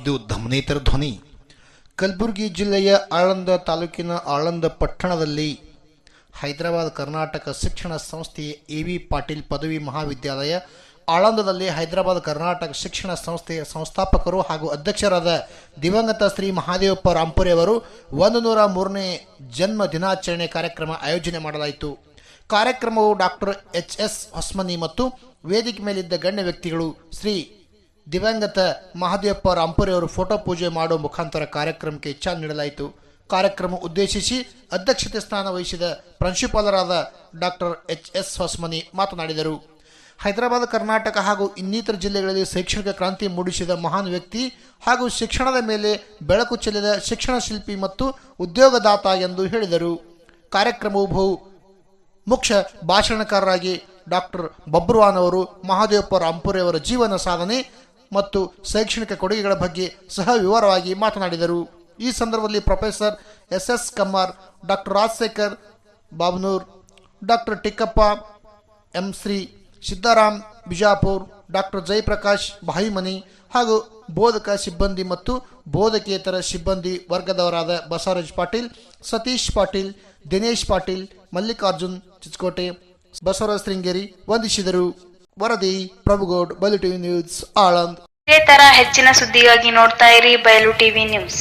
ಇದು ಧಮನೇತರ ಧ್ವನಿ. ಕಲಬುರಗಿ ಜಿಲ್ಲೆಯ ಆಳಂದ ತಾಲೂಕಿನ ಆಳಂದ ಪಟ್ಟಣದಲ್ಲಿ ಹೈದರಾಬಾದ್ ಕರ್ನಾಟಕ ಶಿಕ್ಷಣ ಸಂಸ್ಥೆ ಎ ವಿ ಪಾಟೀಲ್ ಪದವಿ ಮಹಾವಿದ್ಯಾಲಯ, ಆಳಂದದಲ್ಲಿ ಹೈದರಾಬಾದ್ ಕರ್ನಾಟಕ ಶಿಕ್ಷಣ ಸಂಸ್ಥೆಯ ಸಂಸ್ಥಾಪಕರು ಹಾಗೂ ಅಧ್ಯಕ್ಷರಾದ ದಿವಂಗತ ಶ್ರೀ ಮಹಾದೇವಪ್ಪ ರಾಂಪುರಿ ಅವರು ಒಂದು ನೂರ ಮೂರನೇ ಜನ್ಮ ದಿನಾಚರಣೆ ಕಾರ್ಯಕ್ರಮ ಆಯೋಜನೆ ಮಾಡಲಾಯಿತು. ಕಾರ್ಯಕ್ರಮವು ಡಾಕ್ಟರ್ ಎಚ್ ಎಸ್ ಹೊಸ್ಮನಿ ಮತ್ತು ವೇದಿಕೆ ಮೇಲಿದ್ದ ಗಣ್ಯ ವ್ಯಕ್ತಿಗಳು ಶ್ರೀ ದಿವಂಗತ ಮಹಾದೇವಪ್ಪ ರಾಂಪುರಿ ಅವರು ಫೋಟೋ ಪೂಜೆ ಮಾಡುವ ಮುಖಾಂತರ ಕಾರ್ಯಕ್ರಮಕ್ಕೆ ಚಾಲನೆ ನೀಡಲಾಯಿತು. ಕಾರ್ಯಕ್ರಮ ಉದ್ದೇಶಿಸಿ ಅಧ್ಯಕ್ಷತೆ ಸ್ಥಾನ ವಹಿಸಿದ ಪ್ರಾಂಶುಪಾಲರಾದ ಡಾಕ್ಟರ್ ಎಚ್ ಎಸ್ ಹೊಸ್ಮನಿ ಮಾತನಾಡಿದರು. ಹೈದರಾಬಾದ್, ಕರ್ನಾಟಕ ಹಾಗೂ ಇನ್ನಿತರ ಜಿಲ್ಲೆಗಳಲ್ಲಿ ಶೈಕ್ಷಣಿಕ ಕ್ರಾಂತಿ ಮೂಡಿಸಿದ ಮಹಾನ್ ವ್ಯಕ್ತಿ ಹಾಗೂ ಶಿಕ್ಷಣದ ಮೇಲೆ ಬೆಳಕು ಚೆಲ್ಲಿದ ಶಿಕ್ಷಣ ಶಿಲ್ಪಿ ಮತ್ತು ಉದ್ಯೋಗದಾತ ಎಂದು ಹೇಳಿದರು. ಕಾರ್ಯಕ್ರಮವು ಬಹು ಮುಖ್ಯ ಭಾಷಣಕಾರರಾಗಿ ಡಾಕ್ಟರ್ ಬಬ್ರುವಾನ್ ಅವರು ಮಹಾದೇವಪ್ಪ ರಾಂಪುರಿ ಅವರ ಜೀವನ ಸಾಧನೆ ಮತ್ತು ಶೈಕ್ಷಣಿಕ ಕೊಡುಗೆಗಳ ಬಗ್ಗೆ ಸಹ ವಿವರವಾಗಿ ಮಾತನಾಡಿದರು. ಈ ಸಂದರ್ಭದಲ್ಲಿ professor S S Kammar, doctor Rajashekhar Babnoor, doctor Tikkappa M Shri Siddaram, Bijapur, doctor Jayaprakash Bayimani ಹಾಗೂ ಬೋಧಕ ಸಿಬ್ಬಂದಿ ಮತ್ತು ಬೋಧಕೇತರ ಸಿಬ್ಬಂದಿ ವರ್ಗದವರಾದ ಬಸವರಾಜ್ ಪಾಟೀಲ್, ಸತೀಶ್ ಪಾಟೀಲ್, ದಿನೇಶ್ ಪಾಟೀಲ್, ಮಲ್ಲಿಕಾರ್ಜುನ್ ಚಿಚ್ಕೋಟೆ, ಬಸವರಾಜ್ ಶೃಂಗೇರಿ ವಂದಿಸಿದರು. ವರದಿ, ಪ್ರಭುಗೌಡ್ ಬಯಲು ಟಿವಿ ನ್ಯೂಸ್, ಆಳಂದ್. ಇದೇ ತರ ಹೆಚ್ಚಿನ ಸುದ್ದಿಗಾಗಿ ನೋಡ್ತಾ ಇರಿ ಬಯಲು ಟಿವಿ ನ್ಯೂಸ್.